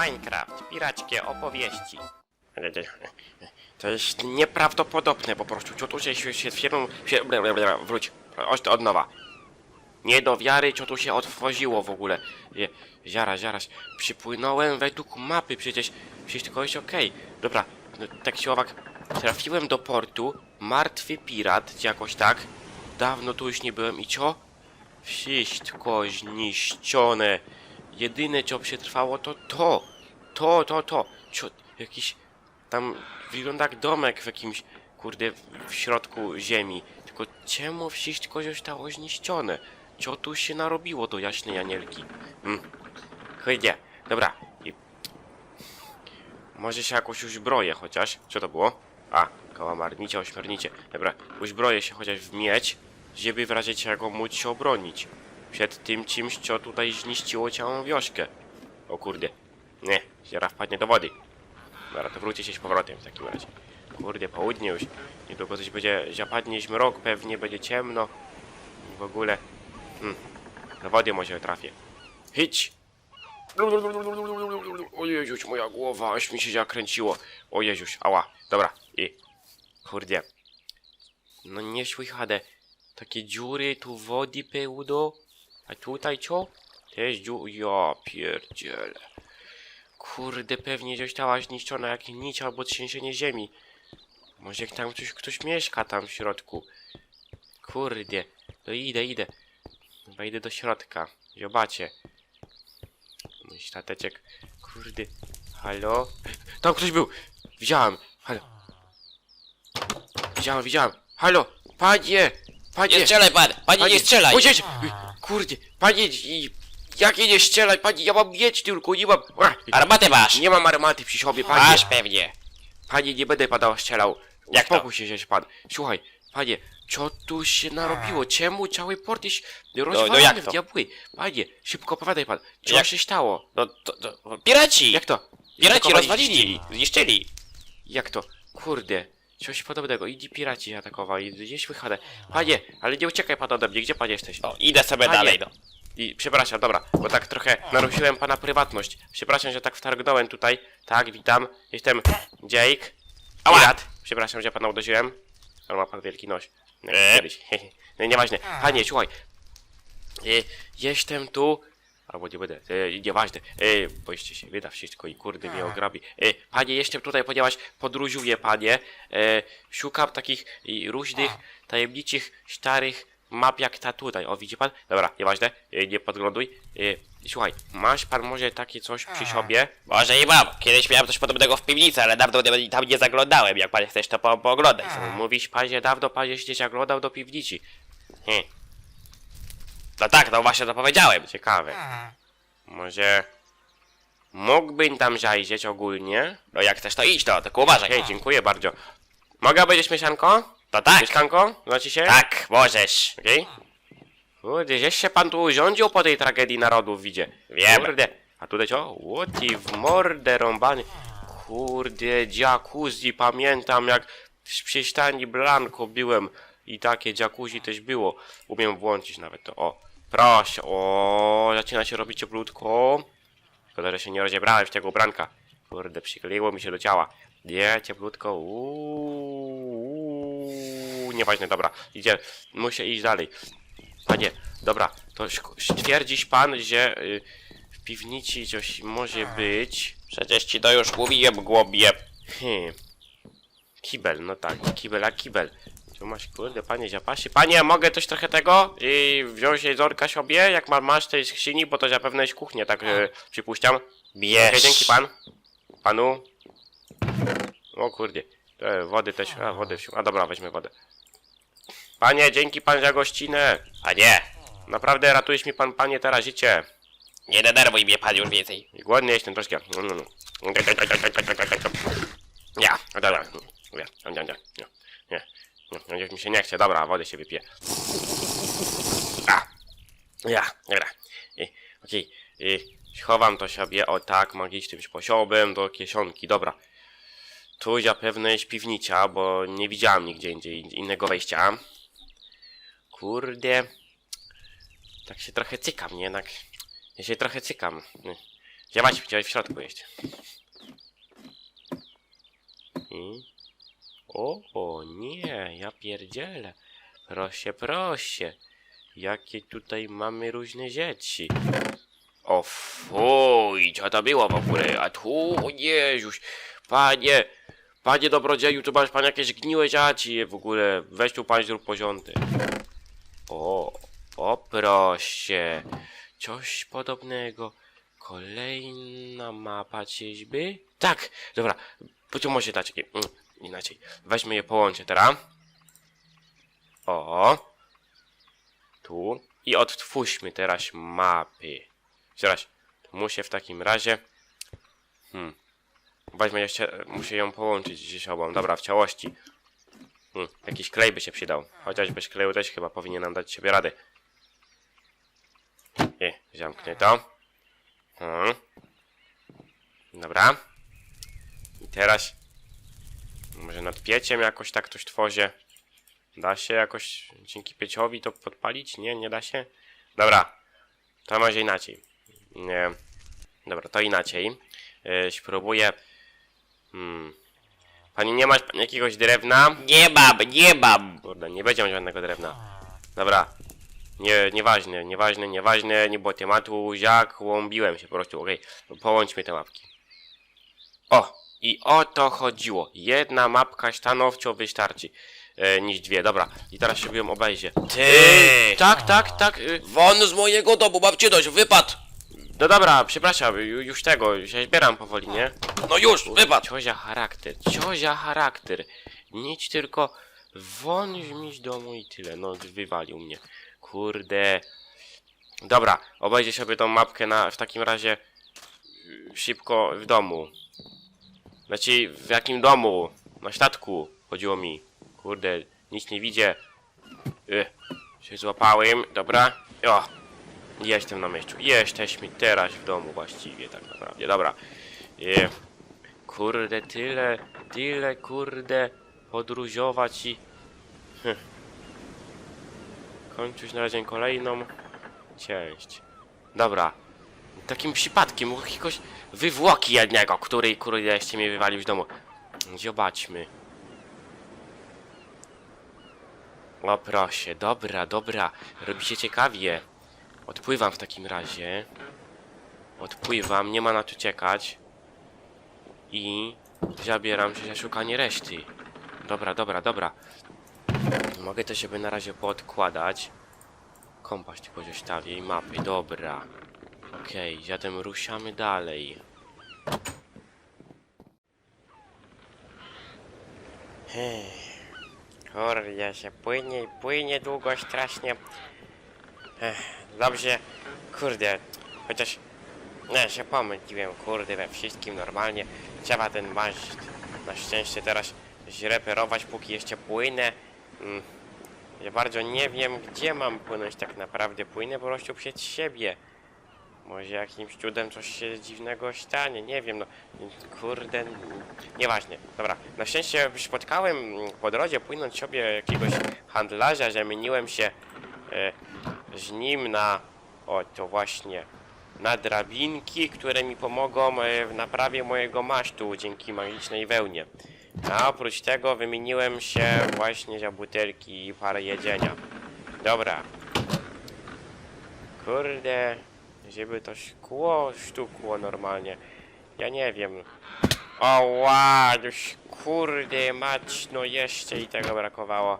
Minecraft, pirackie opowieści. To jest nieprawdopodobne po prostu. Co tu się, się, się firmą... Się, bla, bla, bla, wróć. Od, od nowa. Nie do wiary, co tu się otworzyło w ogóle. Je, zaraz. Przypłynąłem według mapy, przecież... Przecież tylko jest okej. Dobra, no, tak się owak... Trafiłem do portu. Martwy pirat, jakoś tak. Dawno tu już nie byłem i co? Wszystko zniszczone. Jedyne co przetrwało to to. To, to, to. Co, jakiś tam wygląda jak domek w jakimś, kurde, w środku ziemi. Tylko czemu wszystko zostało zniszczone? Co tu się narobiło do jaśnej anielki? Hmm. Chyjdzie. Dobra. I... Może się jakoś uzbroję chociaż. Co to było? A, kałamarnicie, ośmiornicie. Dobra, uzbroję się chociaż w miedź, żeby w razie czego móc się obronić. Przed tym czymś, co tutaj zniszczyło całą wioskę. O kurde. Nie, zaraz wpadnie do wody. Dobra, to wróci się z powrotem w takim razie. Kurde, południe już. Niedługo coś będzie, zapadnie zmrok, pewnie będzie ciemno. W ogóle... Hmm, do wody może trafię. Hyć! O Jezuś, moja głowa, aż mi się zakręciło. O Jezuś, ała. Dobra, i... Kurde. No nie słychade. Takie dziury, tu wody pełno. A tutaj co? Też dziu... Ja pierdzielę. Kurde, pewnie została zniszczona jak nic albo trzęsienie ziemi. Może jak tam ktoś, ktoś mieszka tam w środku. Kurde, to idę, idę. Wejdę do środka. Zobaczcie. Mój stateczek. Kurde. Halo? Tam ktoś był! Widziałem! Halo! Widziałem, widziałem! Halo! Panie! Panie! Nie strzelaj pan! Panie, nie strzelaj! Ojciec! Kurde! Panie! Jakie nie strzelaj, panie! Ja mam mieć tylko, nie mam... Ach, Armatę masz! Nie mam armaty przy sobie, panie! Masz pewnie! Panie, nie będę pada strzelał. Jak to? Uspokój się, żeś pan. Słuchaj, panie, co tu się narobiło? Czemu cały port jest rozwalony no jak w to? diabły? Panie, szybko opowiadaj pan. Co Jak- się stało? No to, to piraci! Jak to? Piraci Atakowali rozwalili! Zniszczyli! Jak to? Kurde. Coś podobnego. Idi piraci atakowali. Gdzieś wychadę. Panie, ale nie uciekaj pan ode mnie. Gdzie pan jesteś? No, idę sobie Panie. dalej, no. I przepraszam, dobra, bo tak trochę naruszyłem pana prywatność. Przepraszam, że tak wtargnąłem tutaj. Tak, witam. Jestem Jake. Ała! Pirat. Przepraszam, że pana uderzyłem. Ale ma pan wielki noś. Nie, E? kiedyś. no, nieważne. Panie, słuchaj. E, jestem tu. Albo nie będę, e, nieważne, e, boście się wyda wszystko i kurde mnie ograbi. E, panie, jestem tutaj, ponieważ podróżuję, panie. E, szukam takich e, różnych tajemniczych, starych map jak ta tutaj. O, widzi pan? Dobra, nieważne, e, nie podgląduj. E, słuchaj, masz pan może takie coś przy sobie? Może i mam. Kiedyś miałem coś podobnego w piwnicy, ale dawno nie- tam nie zaglądałem. Jak pan chcesz, to po, pooglądaj. Mówisz pan, że dawno pan się zaglądał do piwnicy. Hm, No tak, no właśnie to powiedziałem. ciekawe. Może mógłbym tam zajrzeć ogólnie? No jak chcesz, to idź, no, tylko uważaj. Hej, dziękuję bardzo. Mogę być mieszanko? No tak, Mieszkanko? Znaczy się? tak, możesz. Okej. Kurde, żeś się pan tu urządził po tej tragedii narodów, widzie. Wiem. Kurde. A tutaj co? Łoci w mordę rąbany. Kurde, jacuzzi, pamiętam jak w przystani Blanco byłem i takie jacuzzi też było. Umiem włączyć nawet to. O, proszę. O, zaczyna się robić cieplutko. Szkoda, że się nie rozebrałem z tego ubranka. Kurde, przykleiło mi się do ciała. Nie, cieplutko. Uuu, nieważne, dobra. Idzie, muszę iść dalej. Panie, dobra, to szk- twierdzisz pan, że y, w piwnicy coś może być. Przecież ci to już mówiłem, głąbie. Hmm. Kibel, no tak, kibel, a kibel. Tu masz, kurde, panie zapasie. Panie, mogę coś trochę tego i wziąć jedzonka sobie, jak ma, masz tej skrzyni, bo to zapewne jest kuchnia, tak e, przypuszczam. Bierz. Dzięki pan. Panu. O kurde. E, wody też. A, wody wsi- A dobra, weźmy wodę. Panie, dzięki pan za gościnę. A nie, Naprawdę ratujesz mi pan, panie, teraz życie. nie denerwuj mnie pan już więcej. I głodny jestem troszkę. No, no, no. Ja, dobra. Nie, nie, nie, nie, nie, nie, mi się nie chce. Dobra, wodę się wypiję. A, ja, dobra. I, Okej, i schowam to sobie, o tak, magicznym sposobem do kieszonki, dobra. Tu zapewne jest piwnica, bo nie widziałem nigdzie indziej innego wejścia. Kurde. Tak się trochę cykam, nie? Tak, ja się trochę cykam. Zobacz, gdzie w środku jest. I... O, nie, ja pierdzielę. Proszę, proszę. Jakie tutaj mamy różne rzeczy. O fuj, co to było w ogóle? A tu, o Jezuś, panie, panie dobrodzieju, tu masz pan jakieś gniłe dzieci w ogóle. Weź tu pan zrób porządek. O, o proszę, coś podobnego. Kolejna mapa czyżby? Tak, dobra, pociąg może dać takie, mm, inaczej. Weźmy je połączę teraz. O, tu i odtwórzmy teraz mapy. Zaraz, muszę w takim razie. Hmm. Weźmy jeszcze, muszę ją połączyć ze sobą. Dobra, w całości. Hmm. Jakiś klej by się przydał. Chociaż bez kleju też chyba powinien nam dać sobie radę. I, zamknę to. Hmm. Dobra. I teraz. Może nad pieciem jakoś tak coś tworzę. Da się jakoś dzięki pieciowi to podpalić? Nie, nie da się? Dobra. To może inaczej. Nie. Dobra, to inaczej. Yy, spróbuję. Hmm. Pani nie masz jakiegoś drewna? Nie mam, nie mam. Kurde, nie będzie żadnego drewna. Dobra. Nie, nieważne, nieważne, nieważne, nie było tematu, jak łąbiłem się po prostu, okej. Połączmy te mapki. O! I o to chodziło. Jedna mapka stanowczo wystarczy. E, niż dwie, dobra. I teraz się ją obejdzie. Ty! Tak, tak, tak. y, Won z mojego domu, mam cię dość, wypad! No dobra, przepraszam, ju- już tego, się zbieram powoli, nie? No już, wypad! Ciozia charakter, ciozia charakter. Nic tylko won mi z domu i tyle. No, wywalił mnie. Kurde. Dobra, obejdzie sobie tą mapkę na, w takim razie y, szybko w domu. Znaczy, w jakim domu? Na statku chodziło mi. Kurde, nic nie widzę. Y, się złapałem, dobra. O, jestem na miejscu. Jesteśmy teraz w domu właściwie, tak naprawdę. Dobra. Y, Kurde, tyle, tyle, kurde, podróżować i... Hm. Kończyć na razie kolejną część. Dobra. Takim przypadkiem, u jakiegoś wywłoki jednego, który, jeszcze mnie wywalił z domu. Zobaczmy. O proszę, dobra, dobra, robi się ciekawie. Odpływam w takim razie. Odpływam, nie ma na co czekać. I zabieram się za szukanie reszty. Dobra, dobra, dobra. Mogę to sobie na razie poodkładać. Kompas tu pozostawię i mapy, dobra. Okej, zatem ruszamy dalej. Kurde, się płynie i płynie długo strasznie. Ech, dobrze, kurde, chociaż nie, się pomyliłem, kurde, we wszystkim normalnie. Trzeba ten maszt na szczęście teraz zreperować, póki jeszcze płynę. Mm. Ja bardzo nie wiem, gdzie mam płynąć tak naprawdę. Płynę po prostu przed siebie. Może jakimś cudem coś się dziwnego stanie, nie wiem, no kurde, n- nieważne. Dobra, na szczęście spotkałem po drodze płynąć sobie jakiegoś handlarza, zamieniłem się e, z nim na, o to właśnie, na drabinki, które mi pomogą e, w naprawie mojego masztu dzięki magicznej wełnie. A oprócz tego wymieniłem się właśnie za butelki i parę jedzenia. Dobra. Kurde, żeby to szkło sztukło normalnie. Ja nie wiem. O ła, już kurde mać, no jeszcze i tego brakowało.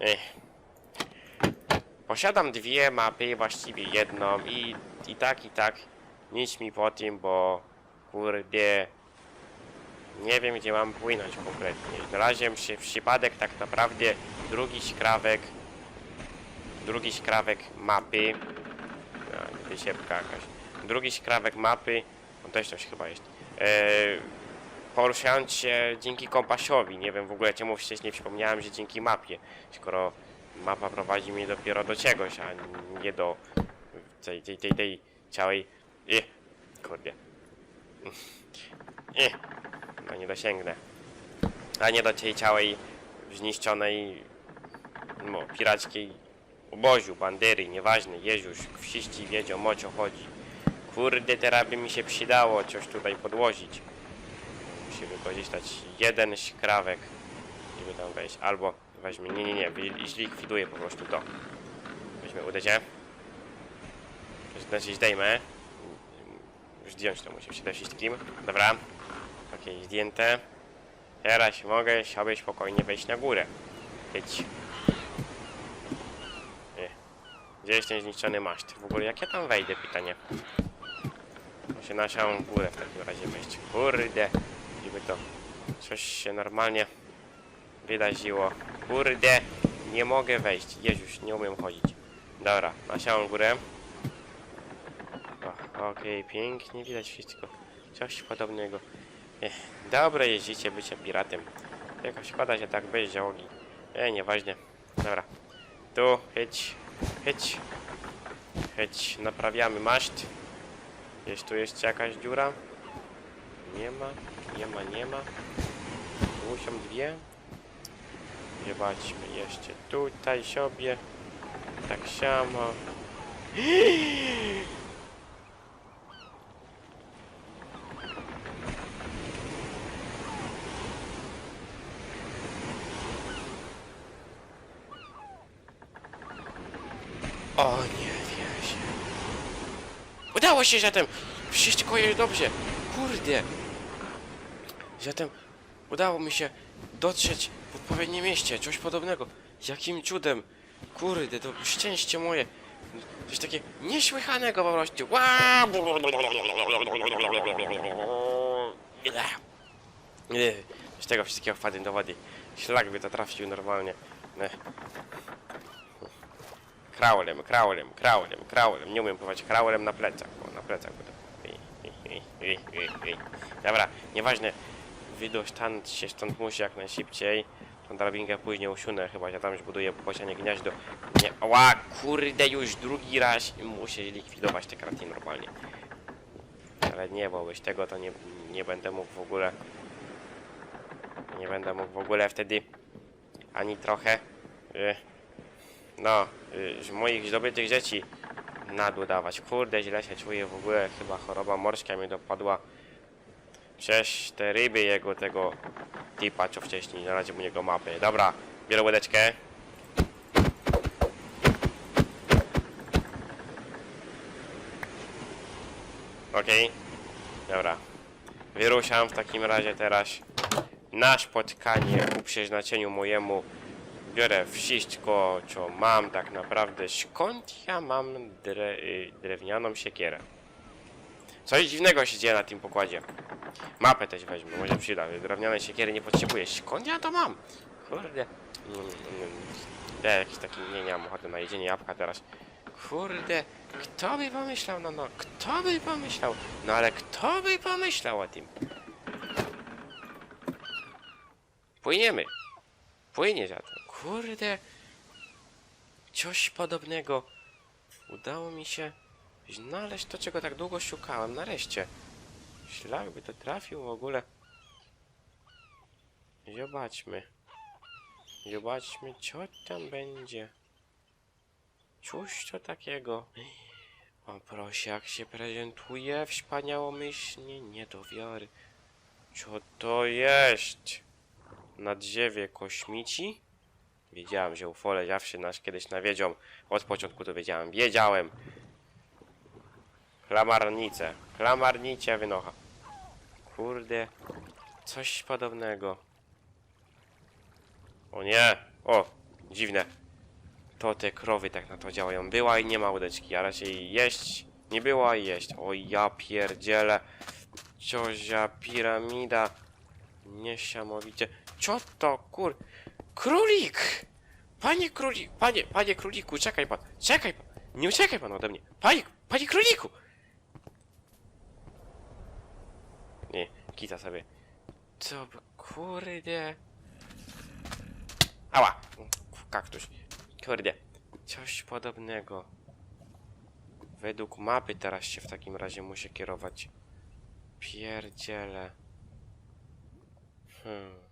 Ech. Posiadam dwie mapy, właściwie jedną i, i tak i tak nic mi po tym, bo kurde nie wiem gdzie mam płynąć konkretnie. Znalazłem się przypadek tak naprawdę drugi skrawek drugi skrawek mapy a, wysiepka jakaś. Drugi skrawek mapy on też coś chyba jest. E, poruszając się dzięki kompasowi nie wiem w ogóle czemu wcześniej przypomniałem że dzięki mapie skoro mapa prowadzi mnie dopiero do czegoś a nie do tej, tej, tej, tej całej i kurde. I no nie dosięgnę. A nie do tej całej zniszczonej no, pirackiej oboziu, bandery, nieważne, Jeziuś, wszyscy wiedzą o co chodzi. Kurde, teraz by mi się przydało coś tutaj podłożyć. Musi wykorzystać jeden skrawek, żeby tam wejść. Albo weźmie, nie, nie, nie, zlikwiduję po prostu to. Weźmy uderzę. Znaczy zdejmę. Już zdjąć to musi przede wszystkim. Dobra. Okej, zdjęte. Teraz mogę sobie spokojnie wejść na górę. Idź. Nie. Gdzie jest ten zniszczony maszt? W ogóle jak ja tam wejdę? Pytanie. Muszę na samą górę w takim razie wejść. Kurde. Gdyby to coś się normalnie wydarzyło. Kurde. Nie mogę wejść. Jezus, nie umiem chodzić. Dobra, na samą górę. Okej, pięknie widać wszystko. Coś podobnego. Ech, dobre jest życie bycie piratem. Jaka szkoda się tak bez załogi. E, nieważne. Dobra. Tu, chyć, chyć. Chyć, naprawiamy maszt. Jest tu jeszcze jakaś dziura? Nie ma, nie ma, nie ma. Tu dwie. Zobaczmy jeszcze tutaj sobie. Tak samo. O nie wierzę. Udało się zatem! Wszystko jest dobrze. Kurde. Zatem udało mi się dotrzeć w odpowiednie mieście. Coś podobnego. Jakim cudem. Kurde, to szczęście moje. Coś takie niesłychanego po prostu. Ła! Z tego wszystkiego wpadł do wody. Szlak by to trafił normalnie. Nie. Kraulem, kraulem, kraulem, kraulem. Nie umiem pływać kraulem na plecach, bo na plecach będę. Dobra, nieważne. Wydostać się stąd musi jak najszybciej. Tą drabinkę później usunę, chyba że tam już buduję bocianie gniaźdo. Nie, ła, kurde, już drugi raz muszę likwidować te kraty normalnie. Ale nie, bo bez tego to nie, nie będę mógł w ogóle... Nie będę mógł w ogóle wtedy ani trochę... Y, no, y, z moich zdobytych rzeczy na dół dawać. Kurde, źle się czuję w ogóle, chyba choroba morska mnie dopadła. Przez te ryby jego tego typa, co wcześniej znalazłem u niego mapy. Dobra, biorę łódeczkę. Okej, dobra. Wyruszam w takim razie teraz na spotkanie ku przeznaczeniu mojemu biorę wszystko, co mam tak naprawdę. Skąd ja mam dre, y, drewnianą siekierę? Coś dziwnego się dzieje na tym pokładzie. Mapę też weźmę, może przyda. Drewnianej siekiery nie potrzebuję. Skąd ja to mam? Kurde. Mm, mm, Ja jakiś taki, nie, nie mam ochoty na jedzenie jabłka teraz. Kurde, kto by pomyślał, no no, kto by pomyślał? No ale kto by pomyślał o tym? Płyniemy. Płynie za to. Kurde. Coś podobnego. Udało mi się znaleźć to, czego tak długo szukałem. Nareszcie. Szlak by to trafił w ogóle. Zobaczmy. Zobaczmy, co tam będzie. Cóż to takiego? O proszę, jak się prezentuje wspaniałomyślnie, nie do wiary. Co to jest? Na drzewie kośmici? Wiedziałem, że ufole zawsze nas kiedyś nawiedzią. Od początku to wiedziałem. Wiedziałem. Klamarnice. Klamarnicie wynocha. Kurde. Coś podobnego. O nie. O. Dziwne. To te krowy tak na to działają. Była i nie ma łódeczki, a raczej jeść nie była i jeść. O ja pierdzielę. Ciozia piramida. Niesamowicie. Co to kur... Królik! Panie królik... Panie, panie króliku, czekaj pan. Czekaj pan. Nie uciekaj pan ode mnie. Panie, panie króliku! Nie, kita sobie. Co by... Kurde... Ała! Kaktus. Kurde. Coś podobnego. Według mapy teraz się w takim razie muszę kierować. Pierdziele. Hmm.